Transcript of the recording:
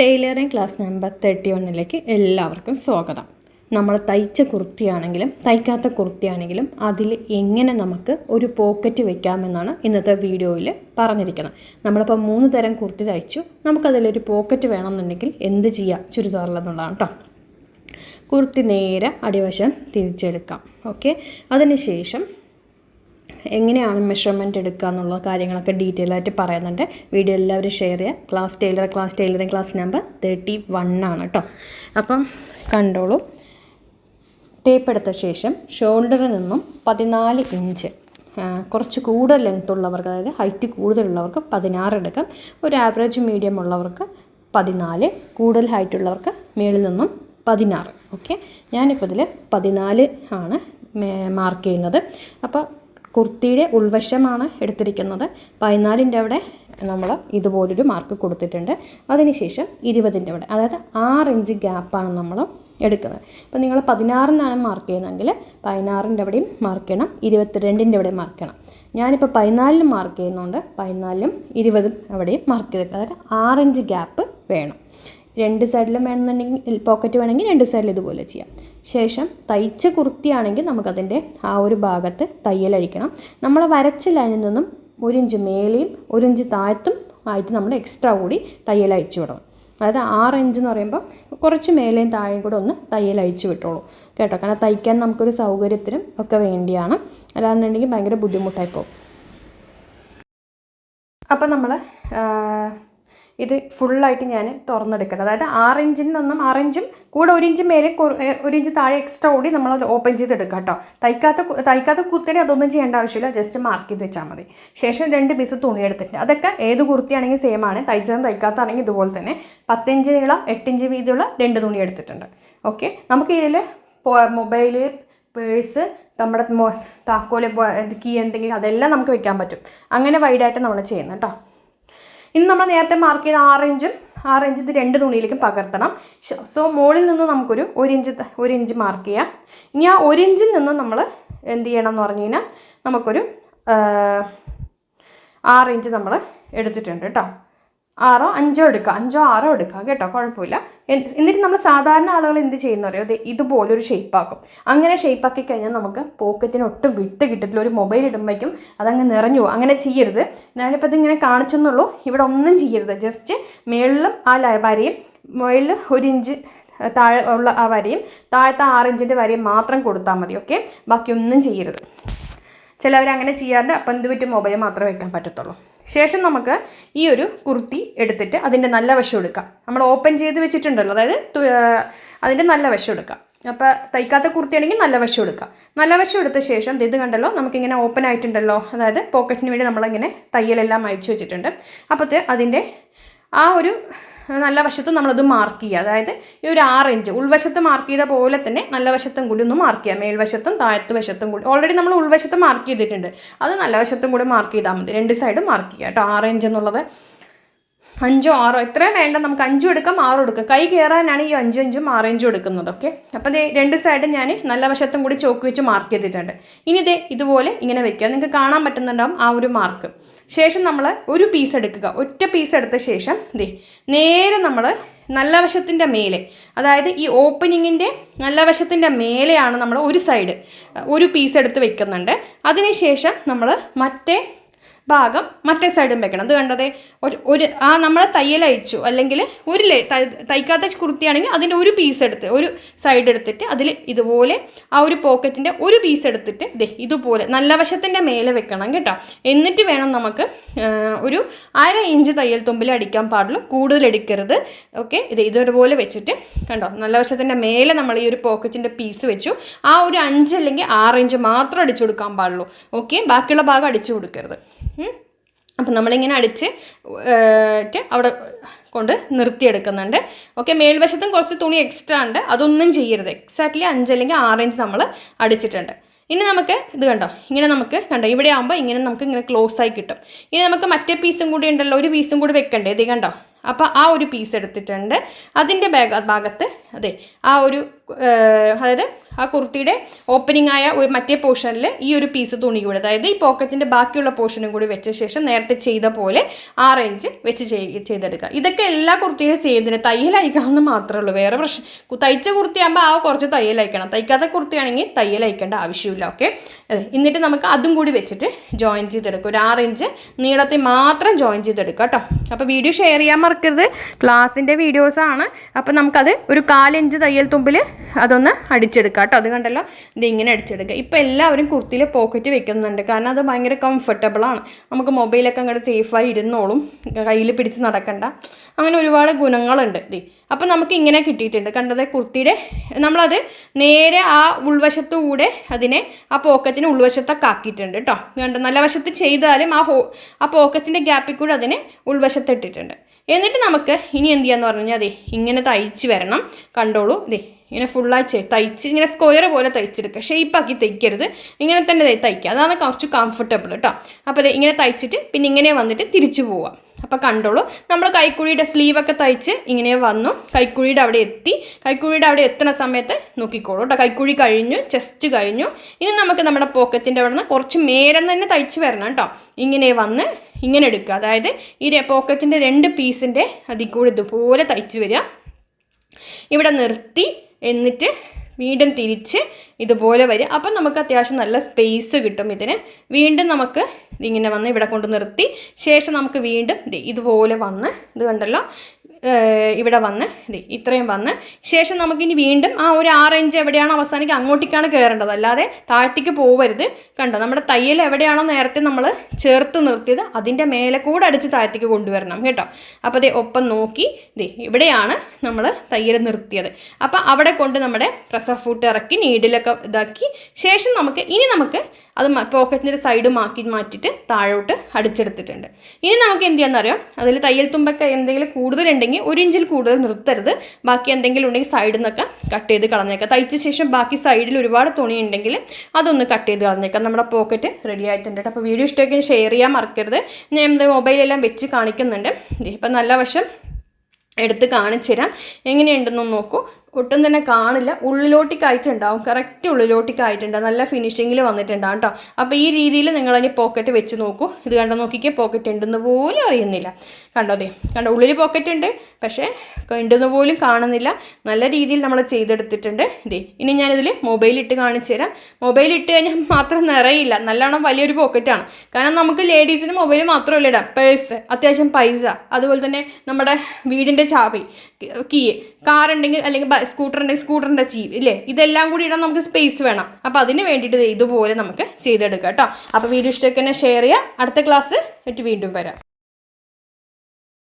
Tailoring class number thirty വണ്ണിലേക്ക് എല്ലാവർക്കും സ്വാഗതം. നമ്മൾ തയ്ച്ച കുർത്തിയാണെങ്കിലും തയ്ക്കാത്ത കുർത്തിയാണെങ്കിലും അതിൽ എങ്ങനെ നമുക്ക് ഒരു പോക്കറ്റ് വെക്കാമെന്നാണ് ഇന്നത്തെ വീഡിയോയിൽ പറഞ്ഞിരിക്കുന്നത്. നമ്മളിപ്പോൾ മൂന്ന് തരം കുർത്തി തയ്ച്ചു. നമുക്കതിലൊരു പോക്കറ്റ് വേണമെന്നുണ്ടെങ്കിൽ എന്ത് ചെയ്യാം? ചുരിദാറിലെന്നുള്ളതാണ് കേട്ടോ. കുർത്തി നേരെ അടിവശം തിരിച്ചെടുക്കാം. ഓക്കെ? അതിനുശേഷം എങ്ങനെയാണ് മെഷർമെന്റ് എടുക്കുക എന്നുള്ള കാര്യങ്ങളൊക്കെ ഡീറ്റെയിൽ ആയിട്ട് പറയുന്നുണ്ട്. വീഡിയോ എല്ലാവരും ഷെയർ ചെയ്യുക. Class tailor class tailoring class number thirty one ആണ് കേട്ടോ അപ്പം കണ്ടോളൂ. ടേപ്പ് എടുത്ത ശേഷം ഷോൾഡറിൽ നിന്നും പതിനാല് ഇഞ്ച് കുറച്ച് കൂടുതൽ ലെങ്ത് ഉള്ളവർക്ക് അതായത് ഹൈറ്റ് കൂടുതലുള്ളവർക്ക് പതിനാറ് എടുക്കാം. ഒരു ആവറേജ് മീഡിയം ഉള്ളവർക്ക് പതിനാല് കൂടുതൽ ഹൈറ്റ് ഉള്ളവർക്ക് മേളിൽ നിന്നും പതിനാറ്. ഓക്കെ ഞാനിപ്പോൾ ഇതിൽ പതിനാല് ആണ് മാർക്ക് ചെയ്യുന്നത്. അപ്പോൾ കുർത്തിയുടെ ഉൾവശമാണ് എടുത്തിരിക്കുന്നത്. പതിനാലിന്റെ അവിടെ നമ്മൾ ഇതുപോലൊരു മാർക്ക് കൊടുത്തിട്ടുണ്ട്. അതിനുശേഷം ഇരുപതിന്റെ അവിടെ അതായത് ആറ് ഇഞ്ച് ഗ്യാപ്പാണ് നമ്മൾ എടുക്കുന്നത്. അപ്പോൾ നിങ്ങൾ പതിനാറിനാണ് മാർക്ക് ചെയ്യുന്നതെങ്കിൽ പതിനാറിന്റെ അവിടെയും മാർക്ക് ചെയ്യണം ഇരുപത്തിരണ്ടിന്റെ അവിടെ മാർക്ക് ചെയ്യണം. ഞാനിപ്പോൾ പതിനാലിന് മാർക്ക് ചെയ്യുന്നുണ്ട് പതിനാലിലും ഇരുപതും അവിടെയും മാർക്ക് ചെയ്തിട്ടുണ്ട്. അതായത് ആറ് ഇഞ്ച് ഗ്യാപ്പ് വേണം. രണ്ട് സൈഡിലും വേണമെന്നുണ്ടെങ്കിൽ പോക്കറ്റ് വേണമെങ്കിൽ രണ്ട് സൈഡിൽ ഇതുപോലെ ചെയ്യാം. ശേഷം തയ്ച്ച കുർത്തിയാണെങ്കിൽ നമുക്കതിന്റെ ആ ഒരു ഭാഗത്ത് തയ്യലഴിക്കണം നമ്മൾ വരച്ച ലൈനിൽ നിന്നും ഒരു ഇഞ്ച് മേലെയും ഒരു ഇഞ്ച് താഴത്തും ആയിട്ട് നമ്മൾ എക്സ്ട്രാ കൂടി തയ്യൽ അയച്ചു വിടണം. അതായത് ആറ് ഇഞ്ച് എന്ന് പറയുമ്പോൾ കുറച്ച് മേലെയും താഴെയും കൂടെ ഒന്ന് തയ്യൽ അയച്ചു വിട്ടോളൂ കേട്ടോ. കാരണം തയ്ക്കാൻ നമുക്കൊരു സൗകര്യത്തിനും ഒക്കെ വേണ്ടിയാണ്. അല്ലാന്നുണ്ടെങ്കിൽ ഭയങ്കര ബുദ്ധിമുട്ടായി പോകും. അപ്പം നമ്മൾ ഇത് ഫുള്ളായിട്ട് ഞാൻ തുറന്നെടുക്കണം അതായത് ആറ് ഇഞ്ചിൽ നിന്നും ആറ് ഇഞ്ചും കൂടെ ഒരു ഇഞ്ച് മേലെ ഒരു ഇഞ്ച് താഴെ എക്സ്ട്രാ കൂടി നമ്മൾ ഓപ്പൺ ചെയ്തെടുക്കാം കേട്ടോ തയ്ക്കാത്ത തയ്ക്കാത്ത കുത്തിനെ അതൊന്നും ചെയ്യേണ്ട ആവശ്യമില്ല. ജസ്റ്റ് മാർക്ക് ചെയ്ത് വെച്ചാൽ മതി. ശേഷം രണ്ട് പീസ് തുണി എടുത്തിട്ടുണ്ട്. അതൊക്കെ ഏത് കുർത്തിയാണെങ്കിൽ സെയിം ആണ്. തയ്ച്ചതും തയ്ക്കാത്താണെങ്കിൽ ഇതുപോലെ തന്നെ. പത്തിഞ്ച് നീളം എട്ടിഞ്ച് വീതിയുള്ള രണ്ട് തുണി എടുത്തിട്ടുണ്ട്. ഓക്കെ നമുക്ക് ഇതിൽ മൊബൈൽ പേഴ്സ് നമ്മുടെ താക്കോൽ കീ എന്തെങ്കിലും അതെല്ലാം നമുക്ക് വെക്കാൻ പറ്റും. അങ്ങനെ വൈഡായിട്ട് നമ്മൾ ചെയ്യുന്നത് കേട്ടോ ഇനി നമ്മൾ നേരത്തെ മാർക്ക് ചെയ്ത ആറ് ഇഞ്ചും ആറ് ഇഞ്ച് ഇത് രണ്ട് തുണിയിലേക്കും പകർത്തണം. സോ മുകളിൽ നിന്ന് നമുക്കൊരു ഒരു ഇഞ്ച് ഒരു ഇഞ്ച് മാർക്ക് ചെയ്യാം. ഇനി ആ ഒരു ഇഞ്ചിൽ നിന്ന് നമ്മൾ എന്ത് ചെയ്യണം എന്ന് പറഞ്ഞു കഴിഞ്ഞാൽ നമുക്കൊരു ആറ് ഇഞ്ച് നമ്മൾ എടുത്തിട്ടുണ്ട് കേട്ടോ. ആറോ അഞ്ചോ എടുക്കുക. അഞ്ചോ ആറോ എടുക്കുക കേട്ടോ കുഴപ്പമില്ല. എന്നിട്ട് നമ്മൾ സാധാരണ ആളുകൾ എന്ത് ചെയ്യുന്ന അറിയോ? ഇതുപോലൊരു ഷേപ്പാക്കും അങ്ങനെ ഷേപ്പാക്കി കഴിഞ്ഞാൽ നമുക്ക് പോക്കറ്റിന് ഒട്ടും വിട്ട് കിട്ടത്തില്ല. ഒരു മൊബൈൽ ഇടുമ്പോഴേക്കും അതങ്ങ് നിറഞ്ഞു പോകും. അങ്ങനെ ചെയ്യരുത്. ഞാനിപ്പോൾ ഇതിങ്ങനെ കാണിച്ചെന്നുള്ളൂ. ഇവിടെ ഒന്നും ചെയ്യരുത്. ജസ്റ്റ് മേളിലും ആ വരയും. മുകളിൽ ഒരു ഇഞ്ച് താഴെ ഉള്ള ആ വരയും. താഴത്തെ ആറ് ഇഞ്ചിന്റെ വരയും മാത്രം കൊടുത്താൽ മതി ഓക്കെ ബാക്കിയൊന്നും ചെയ്യരുത്. ചിലവരങ്ങനെ ചെയ്യാറുണ്ട് അപ്പം എന്ത് പറ്റും? മൊബൈൽ മാത്രമേ വെക്കാൻ പറ്റത്തുള്ളൂ. ശേഷം നമുക്ക് ഈ ഒരു കുർത്തി എടുത്തിട്ട് അതിന്റെ നല്ല വശം എടുക്കാം. നമ്മൾ ഓപ്പൺ ചെയ്ത് വെച്ചിട്ടുണ്ടല്ലോ അതായത് അതിന്റെ നല്ല വശം എടുക്കാം. അപ്പോൾ തയ്ക്കാത്ത കുർത്തിയാണെങ്കിൽ നല്ല വശം എടുക്കാം. നല്ല വശം എടുത്ത ശേഷം ഇത് കണ്ടല്ലോ നമുക്കിങ്ങനെ ഓപ്പൺ ആയിട്ടുണ്ടല്ലോ അതായത് പോക്കറ്റിന് വേണ്ടി നമ്മളിങ്ങനെ തയ്യലെല്ലാം അയച്ചു വെച്ചിട്ടുണ്ട്. അപ്പോഴത്തെ അതിന്റെ ആ ഒരു നല്ല വശത്തും നമ്മളത് മാർക്ക് ചെയ്യുക. അതായത് ഈ ഒരു ആറ് ഇഞ്ച് ഉൾവശത്ത് മാർക്ക് ചെയ്ത പോലെ തന്നെ നല്ല വശത്തും കൂടി ഒന്ന് മാർക്ക് ചെയ്യുക. മേൽവശത്തും താഴത്ത് വശത്തും കൂടി. ഓൾറെഡി നമ്മൾ ഉൾവശത്ത് മാർക്ക് ചെയ്തിട്ടുണ്ട്. അത് നല്ല വശത്തും കൂടി മാർക്ക് ചെയ്താൽ മതി. രണ്ട് സൈഡും മാർക്ക് ചെയ്യുക കേട്ടോ. ആറ് ഇഞ്ച് എന്നുള്ളത്. അഞ്ചോ ആറോ എത്രയും വേണ്ട നമുക്ക്? അഞ്ചും എടുക്കാം ആറും എടുക്കാം. കൈ കയറാനാണ് ഈ അഞ്ചും അഞ്ചും ആറ് ഇഞ്ചും എടുക്കുന്നത്. ഓക്കെ അപ്പോൾ ദേ രണ്ട് സൈഡും ഞാൻ നല്ല വശത്തും കൂടി ചോക്ക് വെച്ച് മാർക്ക് ചെയ്തിട്ടുണ്ട്. ഇനി ദേ ഇതുപോലെ ഇങ്ങനെ വെക്കുക. നിങ്ങൾക്ക് കാണാൻ പറ്റുന്നുണ്ടാവും ആ ഒരു മാർക്ക് ശേഷം നമ്മൾ ഒരു പീസ് എടുക്കുക. ഒറ്റ പീസ് എടുത്ത ശേഷം ദേ നേരെ നമ്മൾ നല്ല വശത്തിന്റെ മേലെ അതായത് ഈ ഓപ്പനിങ്ങിന്റെ നല്ല വശത്തിന്റെ മേലെയാണ് നമ്മൾ ഒരു സൈഡ് ഒരു പീസ് എടുത്ത് വെക്കുന്നുണ്ട്. അതിനുശേഷം നമ്മൾ മറ്റേ ഭാഗം മറ്റേ സൈഡും വെക്കണം. അത് കണ്ടതേ ഒരു ഒരു ആ നമ്മൾ തയ്യൽ അയച്ചു അല്ലെങ്കിൽ ഒരു ലേ തയ്ക്കാത്ത കുർത്തിയാണെങ്കിൽ അതിന്റെ ഒരു പീസ് എടുത്ത് ഒരു സൈഡ് എടുത്തിട്ട് അതിൽ ഇതുപോലെ ആ ഒരു പോക്കറ്റിന്റെ ഒരു പീസ് എടുത്തിട്ട് ദേ ഇതുപോലെ നല്ല വശത്തിന്റെ മേലെ വെക്കണം കേട്ടോ. എന്നിട്ട് വേണം നമുക്ക് ഒരു അര ഇഞ്ച് തയ്യൽ തുമ്പിൽ അടിക്കാൻ പാടുള്ളൂ. കൂടുതൽ എടുക്കരുത്. ഓക്കെ ഇത് ഇതുപോലെ വെച്ചിട്ട് കണ്ടോ? നല്ല വശത്തിന്റെ മേലെ നമ്മൾ ഈ ഒരു പോക്കറ്റിന്റെ പീസ് വെച്ചു. ആ ഒരു അഞ്ച് അല്ലെങ്കിൽ ആറ് ഇഞ്ച് മാത്രം അടിച്ചു കൊടുക്കാൻ പാടുള്ളൂ. ഓക്കെ ബാക്കിയുള്ള ഭാഗം അടിച്ചു കൊടുക്കരുത്. അപ്പം നമ്മളിങ്ങനെ അടിച്ച് അവിടെ കൊണ്ട് നിർത്തിയെടുക്കുന്നുണ്ട്. ഓക്കെ മേൽവശത്തും കുറച്ച് തുണി എക്സ്ട്രാ ഉണ്ട്. അതൊന്നും ചെയ്യരുത്. എക്സാക്ട്ലി അഞ്ച് അല്ലെങ്കിൽ ആറ് ഇഞ്ച് നമ്മൾ അടിച്ചിട്ടുണ്ട്. ഇനി നമുക്ക് ഇത് കണ്ടോ? ഇങ്ങനെ നമുക്ക് കണ്ടോ? ഇവിടെ ആകുമ്പോൾ ഇങ്ങനെ നമുക്ക് ഇങ്ങനെ ക്ലോസ് ആയി കിട്ടും. ഇനി നമുക്ക് മറ്റേ പീസും കൂടി ഉണ്ടല്ലോ ഒരു പീസും കൂടി വെക്കണ്ടേ? ഇത് കണ്ടോ? അപ്പോൾ ആ ഒരു പീസ് എടുത്തിട്ടുണ്ട്. അതിന്റെ ഭാഗത്ത് അതെ ആ ഒരു അതായത് ആ കുർത്തിയുടെ ഓപ്പനിങ് ആയ ഒരു മറ്റേ പോർഷനിൽ ഈ ഒരു പീസ് തുണി കൂടി അതായത് ഈ പോക്കറ്റിന്റെ ബാക്കിയുള്ള പോർഷനും കൂടി വെച്ച ശേഷം നേരത്തെ ചെയ്ത പോലെ ആറ് ഇഞ്ച് വെച്ച് ചെയ്- ചെയ്തെടുക്കുക. ഇതൊക്കെ എല്ലാ കുർത്തിയിലും തന്നെ. തയ്യൽ അയക്കണമെന്ന് മാത്രമേ ഉള്ളൂ. വേറെ പ്രശ്നം തയ്ച്ച കുർത്തിയാകുമ്പോൾ ആ കുറച്ച് തയ്യൽ അയക്കണം തയ്ക്കാത്ത കുർത്തിയാണെങ്കിൽ തയ്യൽ അയക്കേണ്ട ആവശ്യമില്ല ഓക്കെ എന്നിട്ട് നമുക്ക് അതും കൂടി വെച്ചിട്ട് ജോയിൻ ചെയ്തെടുക്കും ഒരു ആറ് ഇഞ്ച് നീളത്തിൽ മാത്രം ജോയിൻ ചെയ്തെടുക്കുക കേട്ടോ. അപ്പോൾ വീഡിയോ ഷെയർ ചെയ്യാൻ മറക്കരുത്. ക്ലാസ്സിന്റെ വീഡിയോസാണ് അപ്പോൾ നമുക്കത് ഒരു കാലിഞ്ച് തയ്യൽ തുമ്പിൽ അതൊന്ന് അടിച്ചെടുക്കാം കേട്ടോ അത് കണ്ടല്ലോ? ഇത് ഇങ്ങനെ അടിച്ചെടുക്കുക. ഇപ്പോൾ എല്ലാവരും കുർത്തിയിൽ പോക്കറ്റ് വെക്കുന്നുണ്ട്. കാരണം അത് ഭയങ്കര കംഫർട്ടബിളാണ് നമുക്ക് മൊബൈലൊക്കെ അങ്ങോട്ട് സേഫായി ഇരുന്നോളും. കയ്യിൽ പിടിച്ച് നടക്കണ്ട. അങ്ങനെ ഒരുപാട് ഗുണങ്ങളുണ്ട് ദേ അപ്പം നമുക്ക് ഇങ്ങനെ കിട്ടിയിട്ടുണ്ട്. കണ്ടത് കുർത്തിയുടെ നമ്മളത് നേരെ ആ ഉൾവശത്തുകൂടെ അതിനെ ആ പോക്കറ്റിന് ഉൾവശത്തൊക്കെ ആക്കിയിട്ടുണ്ട് കേട്ടോ. കണ്ടോ? നല്ല വശത്ത് ചെയ്താലും ആ ഹോ ആ പോക്കറ്റിന്റെ ഗ്യാപ്പിൽ കൂടെ അതിനെ ഉൾവശത്ത് ഇട്ടിട്ടുണ്ട്. എന്നിട്ട് നമുക്ക് ഇനി എന്ത് ചെയ്യാന്ന് പറഞ്ഞു കഴിഞ്ഞാൽ അതെ ഇങ്ങനെ തയ്ച്ച് വരണം. കണ്ടോളൂ. ദേ ഇങ്ങനെ ഫുള്ളായി തയ്ച്ച് ഇങ്ങനെ സ്ക്വയർ പോലെ തയ്ച്ചെടുക്കുക ഷേപ്പാക്കി തയ്ക്കരുത്. ഇങ്ങനെ തന്നെ തയ്ക്കുക അതാണ് കുറച്ച് കംഫർട്ടബിൾ കേട്ടോ അപ്പോൾ ഇങ്ങനെ തയ്ച്ചിട്ട് പിന്നെ ഇങ്ങനെ വന്നിട്ട് തിരിച്ചു പോവുക. അപ്പോൾ കണ്ടോളൂ. നമ്മൾ കൈക്കുഴിയുടെ സ്ലീവൊക്കെ തയ്ച്ച് ഇങ്ങനെ വന്നു. കൈക്കുഴിയുടെ അവിടെ എത്തി. കൈക്കുഴിയുടെ അവിടെ എത്തുന്ന സമയത്ത് നോക്കിക്കോളൂ കേട്ടോ കൈക്കുഴി കഴിഞ്ഞു ചെസ്റ്റ് കഴിഞ്ഞു. ഇനി നമുക്ക് നമ്മുടെ പോക്കറ്റിന്റെ അവിടെ നിന്ന് കുറച്ച് മേരം തന്നെ തയ്ച്ച് വരണം കേട്ടോ ഇങ്ങനെ വന്ന് ഇങ്ങനെ എടുക്കുക. അതായത് ഈ പോക്കറ്റിന്റെ രണ്ട് പീസിന്റെ അതിൽ കൂടി ഇതുപോലെ തയ്ച്ച് വരിക. ഇവിടെ നിർത്തി. എന്നിട്ട് വീണ്ടും തിരിച്ച് ഇതുപോലെ വരും അപ്പം നമുക്ക് അത്യാവശ്യം നല്ല സ്പേസ് കിട്ടും ഇതിന്. വീണ്ടും നമുക്ക് ഇങ്ങനെ വന്ന് ഇവിടെ കൊണ്ട് നിർത്തി. ശേഷം നമുക്ക് വീണ്ടും ഇതുപോലെ വന്ന് ഇത് കണ്ടല്ലോ? ഇവിടെ വന്ന് ഇത്രയും വന്ന്. ശേഷം നമുക്കിനി വീണ്ടും ആ ഒരു ആറ് ഇഞ്ച് എവിടെയാണ് അവസാനിക്കുക അങ്ങോട്ടേക്കാണ് കയറേണ്ടത്. അല്ലാതെ താഴത്തേക്ക് പോവരുത്. കണ്ടോ നമ്മുടെ തയ്യൽ എവിടെയാണോ നേരത്തെ നമ്മൾ ചേർത്ത് നിർത്തിയത് അതിന്റെ മേലെ കൂടെ അടിച്ച് താഴത്തേക്ക് കൊണ്ടുവരണം കേട്ടോ. അപ്പോൾ ദേ ഒപ്പം നോക്കി ദേ ഇവിടെയാണ് നമ്മൾ തയ്യൽ നിർത്തിയത്. അപ്പോൾ അവിടെ കൊണ്ട് നമ്മുടെ പ്രസർ ഫുട്ട് ഇറക്കി നീഡിലൊക്കെ ഇതാക്കി. ശേഷം നമുക്ക് ഇനി നമുക്ക് അത് പോക്കറ്റിന്റെ സൈഡ് മാക്കി മാറ്റിയിട്ട് താഴോട്ട് അടിച്ചെടുത്തിട്ടുണ്ട്. ഇനി നമുക്ക് എന്ത് ചെയ്യാന്നറിയാം അതിൽ തയ്യൽ തുമ്പൊക്കെ എന്തെങ്കിലും കൂടുതലുണ്ടെങ്കിൽ ഒരു ഇഞ്ചിൽ കൂടുതൽ നിർത്തരുത്. ബാക്കി എന്തെങ്കിലും ഉണ്ടെങ്കിൽ സൈഡിൽ നിന്നൊക്കെ കട്ട് ചെയ്ത് കളഞ്ഞേക്കാം. തയ്ച്ച ശേഷം ബാക്കി സൈഡിൽ ഒരുപാട് തുണി ഉണ്ടെങ്കിൽ അതൊന്ന് കട്ട് ചെയ്ത് കളഞ്ഞേക്കാം. നമ്മുടെ പോക്കറ്റ് റെഡി ആയിട്ടുണ്ട് അപ്പോൾ വീഡിയോ ഇഷ്ടമൊക്കെ ഷെയർ ചെയ്യാൻ മറക്കരുത്. ഞാൻ എന്റെ മൊബൈലെല്ലാം വെച്ച് കാണിക്കുന്നുണ്ട്. ഇപ്പം നല്ല വശം എടുത്ത് കാണിച്ചു തരാം എങ്ങനെയുണ്ടെന്നൊന്ന് നോക്കൂ. ഒട്ടും തന്നെ കാണില്ല. ഉള്ളിലോട്ടേക്ക് ആയിട്ടുണ്ടാവും കറക്റ്റ് ഉള്ളിലോട്ടേക്ക് ആയിട്ടുണ്ട് നല്ല ഫിനിഷിങ്ങിൽ വന്നിട്ടുണ്ടാവും കേട്ടോ അപ്പോൾ ഈ രീതിയിൽ നിങ്ങൾ നിങ്ങളതിന് പോക്കറ്റ് വെച്ച് നോക്കൂ. ഇത് കണ്ട നോക്കിക്കേ പോക്കറ്റ് ഉണ്ടെന്ന് പോലും അറിയുന്നില്ല. കണ്ടോ അതെ കണ്ടോ ഉള്ളിൽ പോക്കറ്റ് ഉണ്ട്. പക്ഷേ ഉണ്ടെന്ന് പോലും കാണുന്നില്ല. നല്ല രീതിയിൽ നമ്മൾ ചെയ്തെടുത്തിട്ടുണ്ട്. ഇതേ ഇനി ഞാനിതിൽ മൊബൈൽ ഇട്ട് കാണിച്ചു തരാം. മൊബൈൽ ഇട്ട് കഴിഞ്ഞാൽ മാത്രം നിറയില്ല. നല്ലോണം വലിയൊരു പോക്കറ്റാണ് കാരണം നമുക്ക് ലേഡീസിന് മൊബൈൽ മാത്രമല്ല ഇടാം. പേഴ്സ് അത്യാവശ്യം പൈസ. അതുപോലെ തന്നെ നമ്മുടെ വീടിന്റെ ചാവി കീ കാറുണ്ടെങ്കിൽ അല്ലെങ്കിൽ സ്കൂട്ടറിന്റെ സ്കൂട്ടറിന്റെ ചീ ഇല്ലേ? ഇതെല്ലാം കൂടി ഇടാൻ നമുക്ക് സ്പേസ് വേണം. അപ്പോൾ അതിന് വേണ്ടിയിട്ട് ഇതുപോലെ നമുക്ക് ചെയ്തെടുക്കാം കേട്ടോ. അപ്പോൾ വീഡിയോ ഇഷ്ടമൊക്കെ ഷെയർ ചെയ്യുക. അടുത്ത ക്ലാസ് വീണ്ടും വരാം.